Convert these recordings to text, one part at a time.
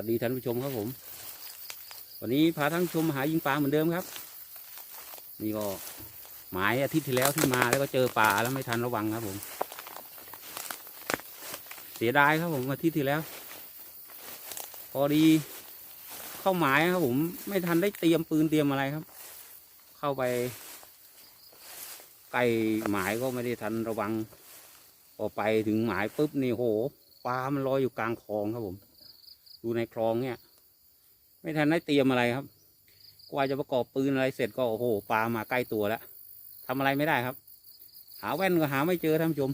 วัสดีท่านผู้ชมครับผม วันนี้พาท่านชมมาหายิงปลาเหมือนเดิมครับ นี่ก็หมายอาทิตย์ที่แล้วที่มาแล้วก็เจอปลาแล้วไม่ทันระวังครับผม เสียดายครับผมอาทิตย์ที่แล้ว พอดีเข้าหมายครับผมไม่ทันได้เตรียมปืนเตรียมอะไรครับ เข้าไปใกล้หมายก็ไม่ได้ทันระวังพอไปถึงหมายปุ๊บนี่โหปลามันลอยอยู่กลางคลองครับผม ดูในคลองเนี่ย ไม่ทันได้เตรียมอะไรครับ กว่าจะประกอบปืนอะไรเสร็จก็โอ้โหปลามาใกล้ตัวแล้วทำอะไรไม่ได้ครับ หาแว่นก็หาไม่เจอท่านผู้ชม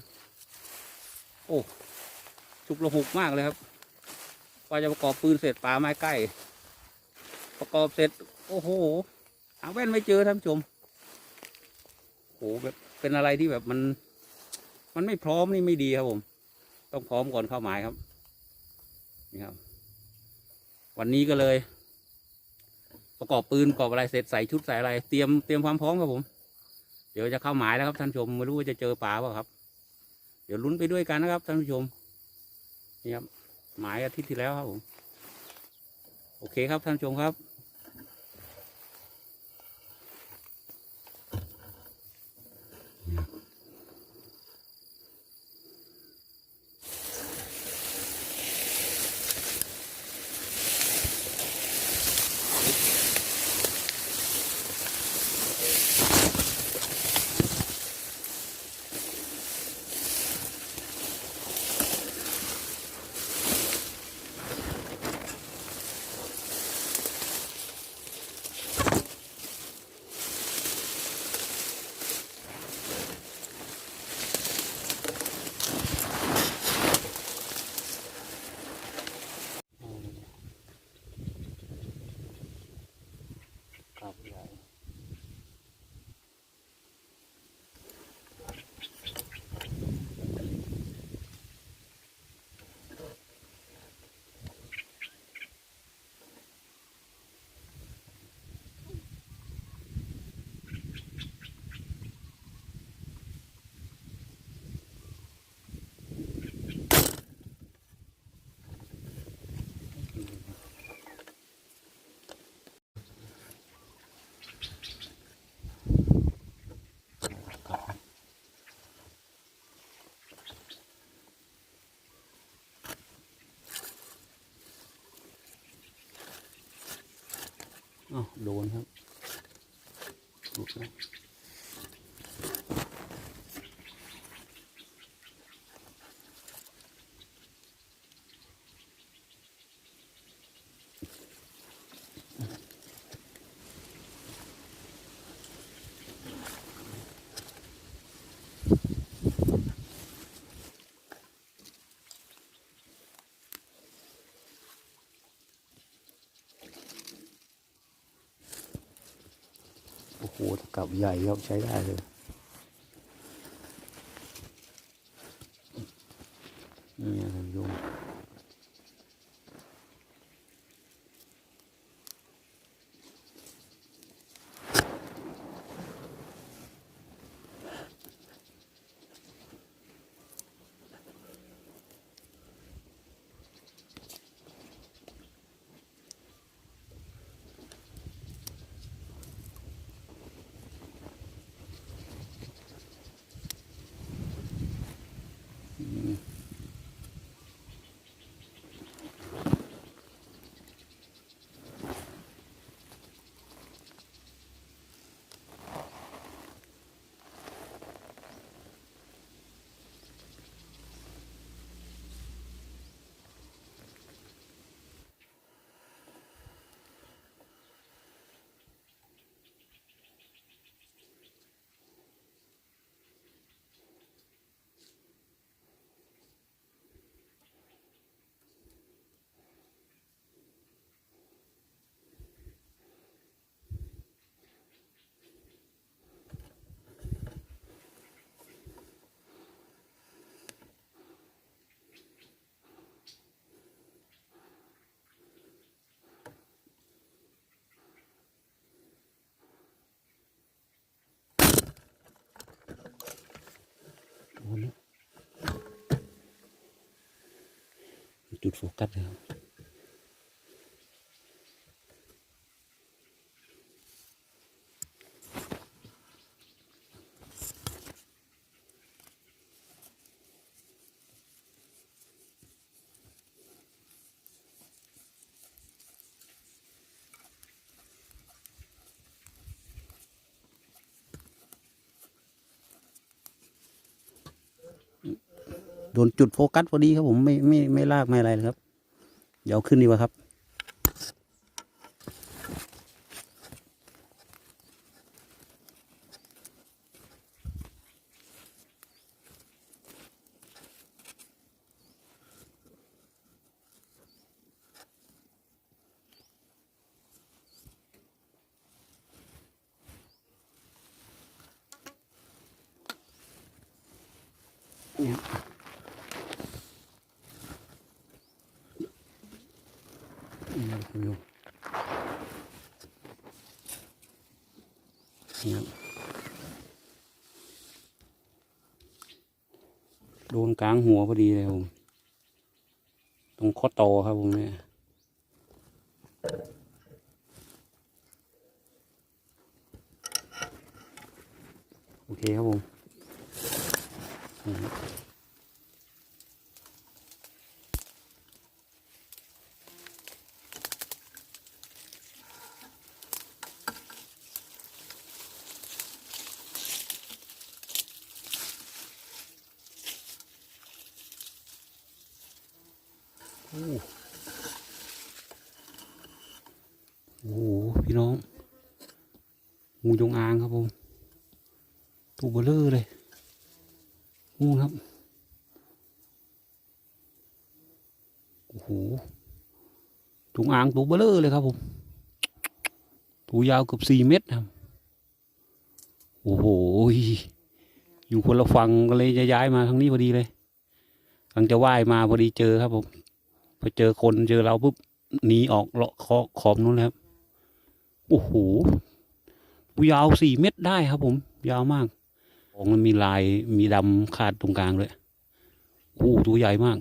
โอ้ฉุกระหุกมากเลยครับกว่าจะประกอบปืนเสร็จปลาไม้ใกล้ ประกอบเสร็จ โอ้โห หาแว่นไม่เจอท่านผู้ชมโอ้โหแบบเป็นอะไรที่แบบมัน มันไม่พร้อมนี่ไม่ดีครับผม ต้องพร้อมก่อนเข้าหมายครับ นี่ครับ วันนี้ก็เลย ประกอบปืนประกอบอะไรเสร็จใส่ชุดใส่อะไร เตรียมเตรียมความพร้อมครับผม เดี๋ยวจะเข้าหมายแล้วครับท่านชมไม่รู้ว่าจะเจอป่าเปล่าครับ เดี๋ยวลุ้นไปด้วยกันนะครับท่านผู้ชมนี่ครับหมายอาทิตย์ที่แล้วครับผมโอเคครับท่านผู้ชมครับใหญ่อ้าว โดนครับหลุดแล้ว โอ้โหตะกับใหญ่ครับใช้ได้เลยนี่ท่านผู้ช จุดโฟกัสนะครับ โดนจุดโฟกัสพอดีครับผมไม่ไม่ไม่ลากไม่อะไรเลยครับ เดี๋ยวเอาขึ้นดีกว่าครับ คุณผู้ชมนี่ครับโดนกลางหัวพอดีเลยครับผมตรงข้อต่อครับผมเนี่ยโอเคครับผม โอ้โหพี่น้อง งูจงอางครับผมตัวเบลเลอร์เลยงูครับ โอ้โหจงอางตัวเบลเลอร์เลยครับผม ตัวยาวเกือบสี่เมตรครับ โอ้โห อยู่คนละฝั่งก็เลยจะย้ายมาทางนี้พอดีเลยกำลังจะว่ายมาพอดีเจอครับผม พอเจอคนเจอเราปุ๊บหนีออกเลาะคอขอบนู้นเลยครับโอ้โหยาวสี่เมตรได้ครับผม ยาวมากของมันมีลายมีดำขาดตรงกลางเลยโอ้ตัวใหญ่มาก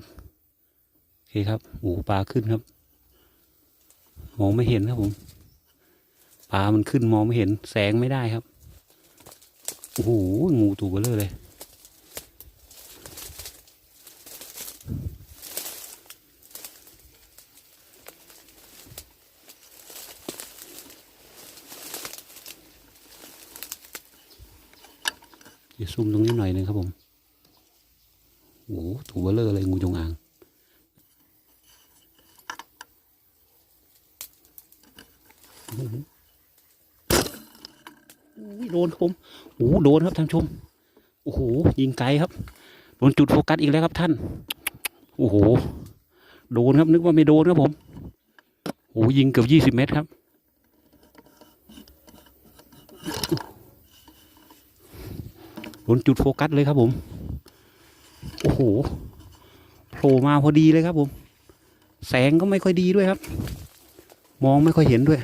โอเคครับโอ้ปลาขึ้นครับ มองไม่เห็นครับผมปลามันขึ้นมองไม่เห็นแสงไม่ได้ครับโอ้โหงูตัวเบลอเลยี๋ยวซูมตรงนี้หน่อยนึงครับผมโอ้โหตัวเลอร์เลยงูจงอางอื้อหืออุ้ยโดนครับผมโอ้โหโดนครับท่านชม โอ้โห ยิงไกลครับ โดนจุดโฟกัสอีกแล้วครับท่าน โอ้โห โดนครับนึกว่าไม่โดนครับผม โอ้โหยิงเกือบยี่สิบเมตรครับ โดนจุดโฟกัสเลยครับผม โอ้โหโผล่มาพอดีเลยครับผม แสงก็ไม่ค่อยดีด้วยครับ มองไม่ค่อยเห็นด้วย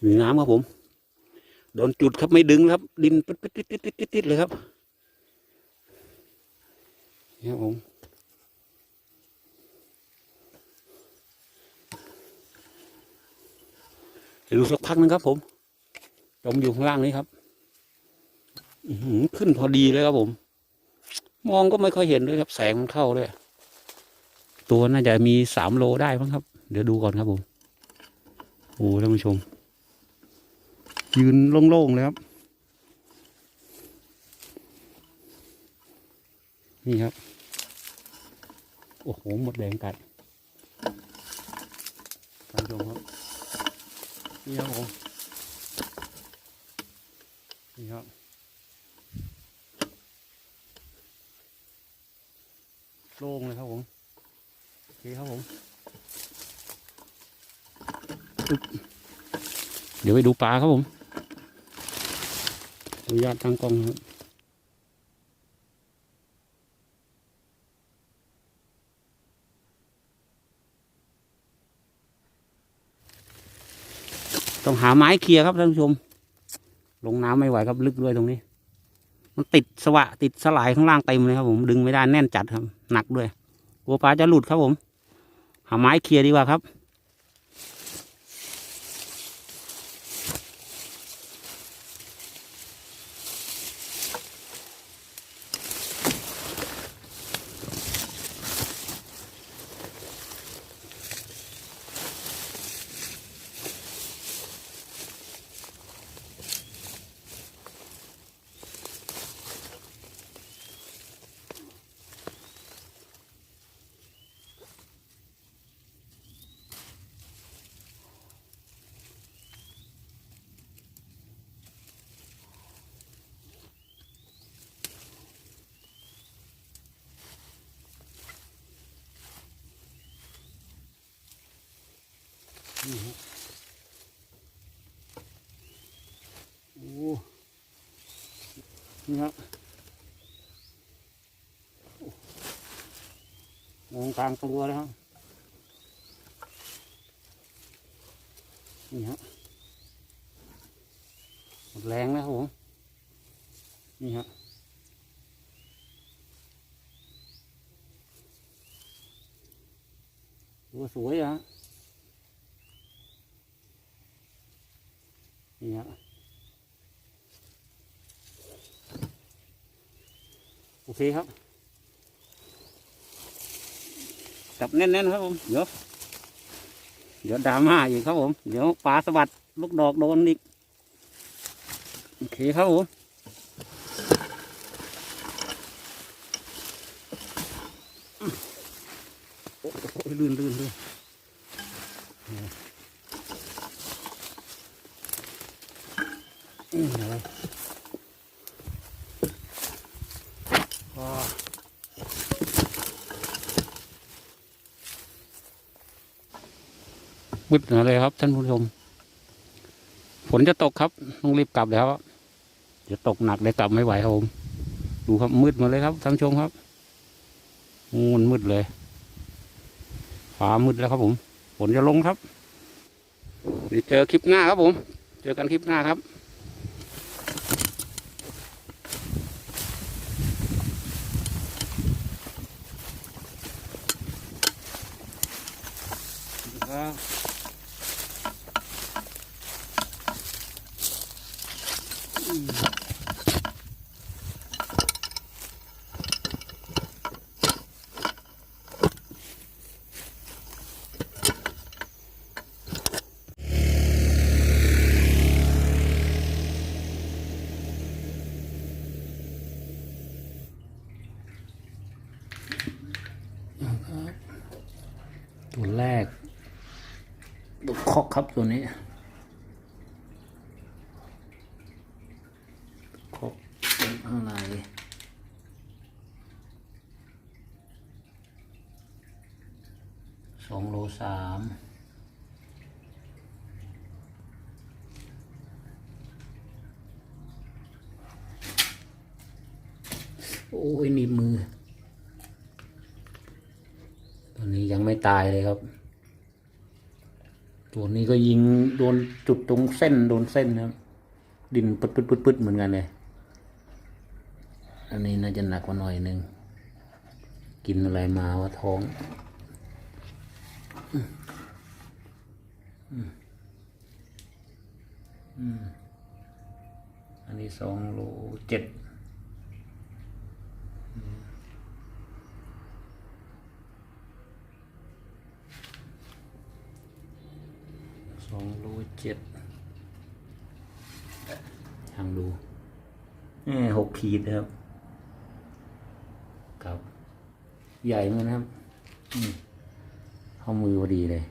อยู่น้ำครับผม โดนจุดครับไม่ดึงครับ ดินปิดปิดปิดปิดปิดปิดเลยครับ นี่ครับผม เดี๋ยวดูสักพักนึงครับ ผมจมอยู่ข้างล่างนี้ครับขึ้นพอดีเลยครับผม มองก็ไม่ค่อยเห็นด้วยครับ แสงมันเข้าด้วยตัวน่าจะมีสามโลได้มั้งครับ เดี๋ยวดูก่อนครับผมโอ้ท่านผู้ชม ยืนโล่งๆเลยครับ นี่ครับ โอ้โห หมดแดงกัดท่านผู้ชมครับ นี่ครับผมนี่ครับโล่งเลยครับผมโอเคครับผมอึ๊บเดี๋ยวไปดูปลาครับผมอนุญาตตั้งกล้องนะครับ ต้องหาไม้เคลียร์ครับท่านผู้ชม ลงน้ำไม่ไหวครับลึกด้วยตรงนี้ มันติดสวะติดสลายข้างล่างเต็มเลยครับ ผมดึงไม่ได้แน่นจัดครับ หนักด้วยกลัวปลาจะหลุดครับผม หาไม้เคลียร์ดีกว่าครับ นี่ฮะโอ้นี่ครับโอ้มองกลางตัวแล้วนี่ฮะหมดแรงแล้วผมนี่ฮะตัวสวยอะฮะ นี่ฮะโอเคครับจับแน่นๆครับผมเดี๋ยวเดี๋ยวดราม่าอีกครับผม เดี๋ยวปลาสะบัดลูกดอกโดนอีกโอเคครับผมโอ้โหลื่นลื่นลื่น อืมอะไรว้ามืดหน่อยเลยครับ ท่านผู้ชม ฝนจะตกครับ ต้องรีบกลับแล้วครับเดี๋ยวตกหนักเลยกลับไม่ไหวครับผมดูครับมืดหมดเลยครับท่านผู้ชมครับมันมืดเลยฟ้ามืดแล้วครับผมฝนจะลงครับเดี๋ยวเจอคลิปหน้าครับผม เจอกันคลิปหน้าครับ ครับตัวแรก คอกครับตัวนี้คอกเป็นอะไรสองโลสามโอ้ยหนีมือ ตัวนี้ยังไม่ตายเลยครับ ตัวนี้ก็ยิงโดนจุดตรงเส้นโดนเส้นนะครับ ดินปึ๊ดปึ๊ดปึ๊ดปึ๊ดเหมือนกันเลย อันนี้น่าจะหนักกว่าหน่อยหนึ่ง กินอะไรมาวะท้องอันนี้สองโลเจ็ด สองโล เจ็ดทางดูนี่หกขีดนะครับ ครับ ใหญ่เหมือนกันครับอืมเข้ามือพอดีเลย